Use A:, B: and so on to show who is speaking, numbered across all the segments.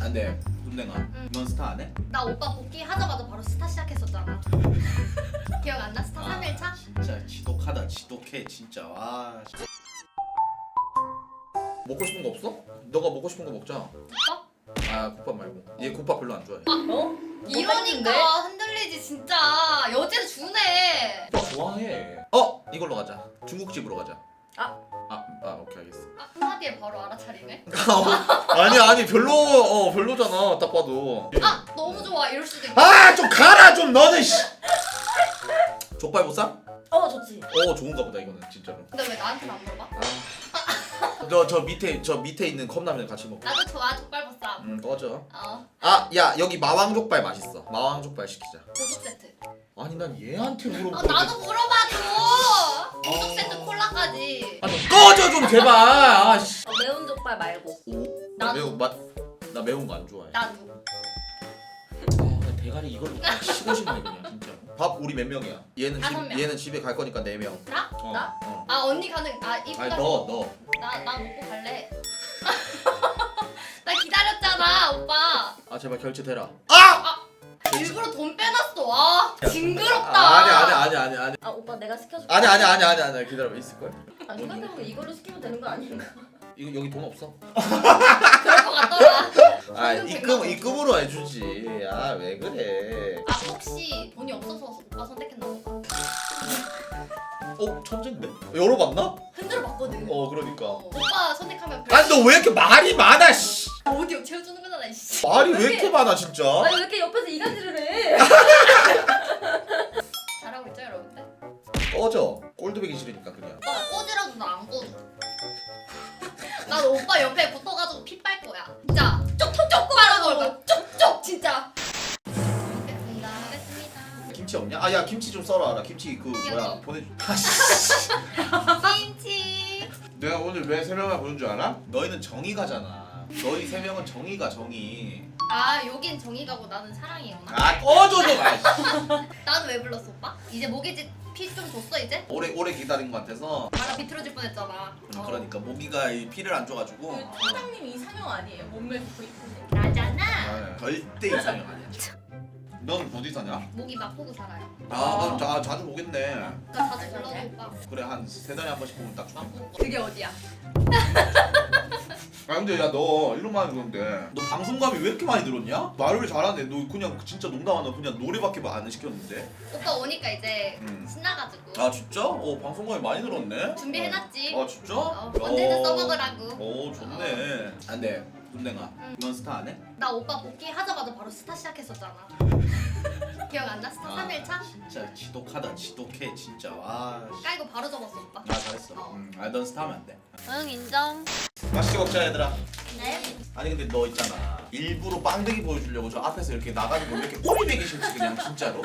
A: 안돼 눈냉아
B: 응.
A: 넌 스타 안 해?
B: 나 오빠 복귀 하자마자 바로 스타 시작했었잖아. 기억 안 나? 스타
A: 아,
B: 3일차?
A: 진짜 지독하다 지독해 진짜 와 먹고 싶은 거 없어? 너가 먹고 싶은 거 먹자
B: 오빠?
A: 아 국밥 말고 얘 국밥 별로 안 좋아해
C: 어?
B: 이러니까 흔들리지 진짜. 여제 주네.
A: 국밥 좋아해 어 이걸로 가자 중국집으로 가자
C: 아.
A: 아, 아 오케이 알겠어
B: 아, 한마디에 바로 알아차리네.
A: 아니 아니 별로 어 별로잖아 딱 봐도
B: 아 너무 좋아 이럴 수도 있고.
A: 아 좀 가라 좀 너는 씨 족발보쌈?
C: 어 좋지.
A: 어 좋은가 보다 이거는 진짜로
B: 근데 왜 나한테는 안 물어봐?
A: 저 저 밑에 저 밑에 있는 컵라면 같이 먹고
B: 나도 좋아 족발보쌈.
A: 음 꺼져
B: 어
A: 아 야 여기 마왕 족발 맛있어 마왕 족발 시키자
B: 고속 세트.
A: 아니 난 얘한테 물어보고
B: 아 나도 물어봐 줘. 고속 세트 콜라까지.
A: 아니 꺼져 좀 제발 아 씨
C: 어, 매운 족발 말고.
A: 나
B: 나도.
A: 매운 맛나 매운 거 안 좋아해
B: 나도.
A: 아, 대가리 이걸로 딱 치고 싶네 그냥 진짜 밥 우리 몇 명이야 얘는
B: 다섯
A: 집
B: 명.
A: 얘는 집에 갈 거니까 네 명
B: 나?
A: 어,
C: 나?
A: 어.
B: 아 언니 가는 아 이쁘다.
A: 아니 너너
B: 나나 먹고 갈래. 나 기다렸잖아 오빠.
A: 아 제발 결제 되라 아!
B: 일부러 돈 빼놨어. 아 징그럽다.
A: 아 아니 아니 아니 아니 아니
C: 아 오빠 내가 시켜줄게.
A: 아니 아니 아니 아니 아니 기다려 봐 있을걸
C: 아 생각해보면 이걸로 시키면 되는 거 아닌가?
A: 이거 여기 돈 없어
B: 그럴 것 같더라.
A: 아
B: 현금
A: 입금 입금으로 해주지 아 왜 그래
B: 아 혹시 돈이 없어서 오빠 선택했나 보다.
A: 어 천재인데 열어봤나
B: 흔들어 봤거든.
A: 어 그러니까
B: 어, 오빠 선택하면 별-
A: 아니 너 왜 이렇게 말이 많아 씨
B: 오디오 채워주는 거잖아 이씨.
A: 말이 왜 이렇게 많아 진짜
C: 아니 왜 이렇게 옆에서 이간질을 해?
B: 잘하고 있죠 여러분들?
A: 꺼져 꼴드배기 싫으니까 그냥
B: 오빠가 꼬지라도 나 안 꼬지. 난 오빠 옆에 붙어가지고 피 빨 거야. 진짜 쪽쪽쪽 빨아 거야. 쪽쪽 진짜.
A: 김치 없냐? 아 야 김치 좀 썰어 라 김치 그 뭐야. 보내
B: 김치.
A: 내가 오늘 왜 세 명을 부른 줄 알아? 너희는 정의가잖아 너희 세 명은 정의가 정의
B: 아 여긴 정의가고 나는 사랑이구나.
A: 아 꺼져 좀 아이씨.
B: 나는 왜 불렀어 오빠? 이제 모기지 피 좀 줬어 이제?
A: 오래 오래 기다린 것 같아서
B: 바로 비틀어질 뻔했잖아.
A: 음, 그러니까 모기가 이 피를
C: 안그
A: 줘가지고
C: 팀장님 이상형 아니에요? 몸매 이쁘네.
B: 나잖아.
A: 아, 절대 이상형 아니야 넌 어디 사냐?
B: 모기 맛보고 살아요.
A: 아, 아, 자, 자주 보겠네
B: 나 자주 불러줘 오빠.
A: 그래 한 세 달에 한 번씩 보면 딱 좋겠다
B: 그게 어디야?
A: 아 근데 야너 많이 들었는데 너 방송감이 왜 이렇게 많이 들었냐? 말을 잘하네 너 그냥 진짜 농담 안 하고 그냥 노래밖에 안 시켰는데
B: 오빠 오니까 이제
A: 음.
B: 신나가지고
A: 아 진짜? 어 방송감이 많이 들었네
B: 준비해놨지.
A: 아 진짜?
B: 어, 언제든
A: 어.
B: 써먹으라고.
A: 오 좋네 안돼 눈냉아
B: 응.
A: 넌 스타 안 해?
B: 나 오빠 복귀 하자마자 바로 스타 시작했었잖아. 기억 안 나? 스타 3일차?
A: 아, 진짜 지독하다 지독해 진짜 와 씨.
B: 깔고 바로 접었어 오빠.
A: 아 잘했어
B: 어.
A: 음, 아넌 스타 하면 안돼
B: 응 인정.
A: 맛있게 먹자 얘들아
B: 네.
A: 아니 근데 너 있잖아 일부러 빵대기 보여주려고 저 앞에서 이렇게 나가지고 왜 이렇게 꼴배기 싫지 그냥 진짜로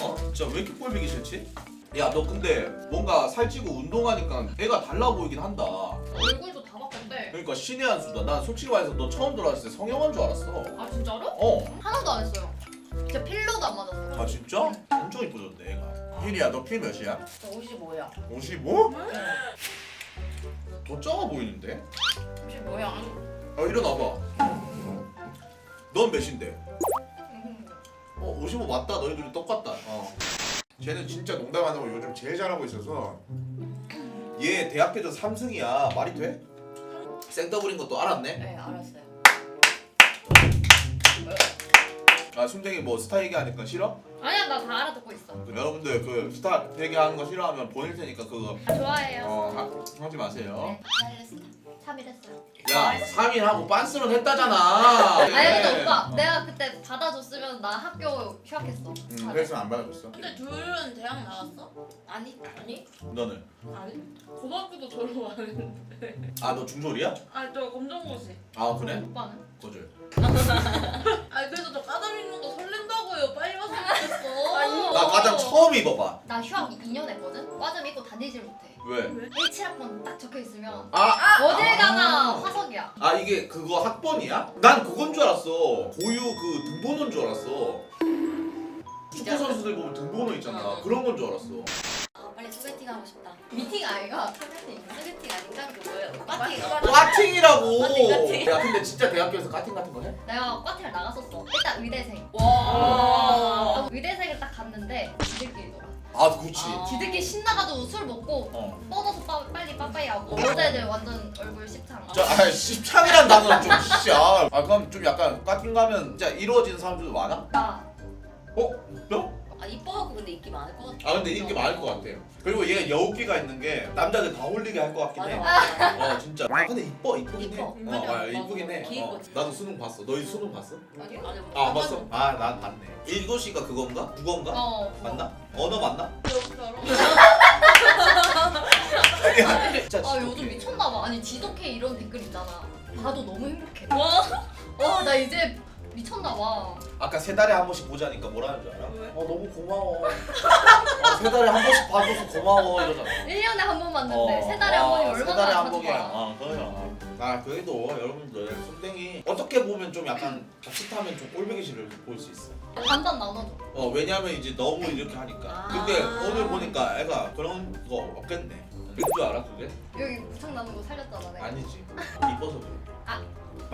A: 어? 진짜 왜 이렇게 꼴배기 싫지? 야 너 근데 뭔가 살찌고 운동하니까 애가 달라 보이긴 한다
B: 얼굴도 다 바꿨대.
A: 그러니까 신의 한 수다 난 솔직히 말해서 너 처음 들어왔을 때 성형한 줄 알았어
B: 아 진짜로?
A: 어?
B: 하나도 안 했어요. 진짜 필러도 안 맞았어.
A: 아 진짜? 엄청 이뻐졌네 애가 흰이야 너 키 몇이야?
C: 저 55야.
A: 55? 더 작아 보이는데?
B: 혹시 뭐야?
A: 아 일어나봐 넌 몇인데? 어 55 맞다 너희들이 똑같다 어. 쟤는 진짜 농담 안 하고 요즘 제일 잘하고 있어서 얘 대학교에서 3승이야 말이 돼? 생더블인 것도 알았네?
C: 네 알았어요.
A: 아 순정이 뭐 스타 얘기하니까 싫어?
B: 아니야 나 다 알아듣고 있어.
A: 그 여러분들 그 스타 얘기하는 거 싫어하면 보낼 테니까 그거
B: 아, 좋아해요.
A: 어 하, 하지 마세요
B: 네, 잘했어. 3일 했어요.
A: 야 3일 하고 빤스런 했다잖아
B: 아니 근데 오빠 내가 그때 받아줬으면 나 학교 휴학했어.
A: 응 그래서 안 받아줬어
D: 근데 둘은 대학 나왔어?
B: 아니
D: 아니?
A: 너는?
D: 아니? 고등학교도 졸업하는데
A: 아 너 중졸이야?
D: 아저 검정고시
A: 아 그래?
B: 오빠는?
A: 거절
D: 아 그래서 저 까담 입는 거 설렌다고요 빨리 왔으면 좋겠어
C: 아니,
A: 나 가장 처음 입어봐
B: 나 휴학 2년 했거든? 과점 입고 다니질 못해.
A: 왜?
B: 17학번 딱 적혀 있으면
A: 아!
B: 어딜
A: 아.
B: 가나 화석이야.
A: 아 이게 그거 학번이야? 난 그건 줄 알았어 고유 그 등번호인 줄 알았어 축구 선수들 보면 등번호 있잖아
D: 어.
A: 그런 건 줄 알았어
B: 아, 빨리 소개팅
C: 하고 싶다.
B: 미팅 아이가 소개팅 소개팅 아닌가?
C: 그 뭐예요?
B: 파티.
A: 까팅이라고.
C: 까팅, 까팅.
A: 야 근데 진짜 대학교에서 까팅 같은 거 해?
B: 내가 과팅을 나갔었어. 일단 의대생.
C: 와.
B: 어, 의대생을 딱 갔는데 지들끼리 놀아.
A: 아 그렇지.
C: 아.
B: 지들끼리 신나가지고 술 먹고
A: 어.
B: 뻗어서 빠, 빨리 빠빠이 하고 여자애들 완전 얼굴 십창.
A: 저, 아, 십창이란 단어는 좀 씨야. 아, 그럼 좀 약간 까팅 가면 진짜 이루어지는 사람들도 많아?
B: 나
A: 어? 너?
C: 아 이뻐갖고 근데 인기 많을 것 같아.
A: 아, 근데 인기 많을 것 같아요. 그리고 얘가 여우기가 있는 게 남자들 다 홀리게 할 것 같긴 해.
C: 맞아. 맞아.
A: 어, 진짜. 아, 근데 이뻐, 이쁘긴 해.
C: 이뻐.
A: 어,
C: 맞아.
A: 아, 이쁘긴 해.
C: 귀
A: 어. 나도 수능 봤어. 너희 수능 봤어?
C: 아니 아니
A: 아, 안 봤어? 아, 난 봤네. 일고시가 그건가? 국어인가?
B: 어.
A: 맞나? 언어 맞나? 진짜
B: 아
A: 지독해.
B: 요즘 미쳤나봐. 아니 지독해 이런 댓글 있잖아. 봐도 너무 행복해.
C: 와.
B: 와나 이제 미쳤나봐.
A: 아까 세 달에 한 번씩 보자니까 뭐라는 줄 알아?
D: 왜?
A: 어 너무 고마워. 어, 세 달에 한 번씩 봐줘서 고마워 이러잖아.
B: 1년에 한 번 봤는데
A: 어,
B: 세 달에 한
A: 아,
B: 번이
A: 세
B: 얼마나
A: 달에 한 번이야.
B: 봐.
A: 아 그래요. 아 그래도 여러분들 손땡이 어떻게 보면 좀 약간 자칫하면 좀 꼴보기 싫을 볼수 있어.
B: 반반 나눠줘.
A: 어 왜냐면 이제 너무 이렇게 하니까.
C: 아.
A: 근데 오늘 보니까 애가 그런 거 없겠네. 왠줄 알아 그게?
B: 여기 구창 나는 거 살렸잖아 내가.
A: 아니지. 이뻐서 그래.
B: 아.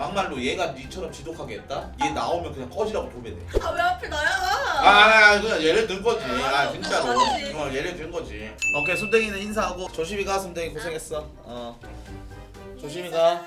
A: 막말로 얘가 니처럼 지독하게 했다? 얘 나오면 그냥 꺼지라고 도배돼.
D: 아 왜 하필 나야?
A: 아, 그냥 예를 든 거지. 아,
D: 아,
A: 진짜로.
D: 맞지.
A: 어, 예를 든 거지. 오케이, 순댕이는 인사하고 조심히 가, 순댕이 고생했어. 어. 조심히 가.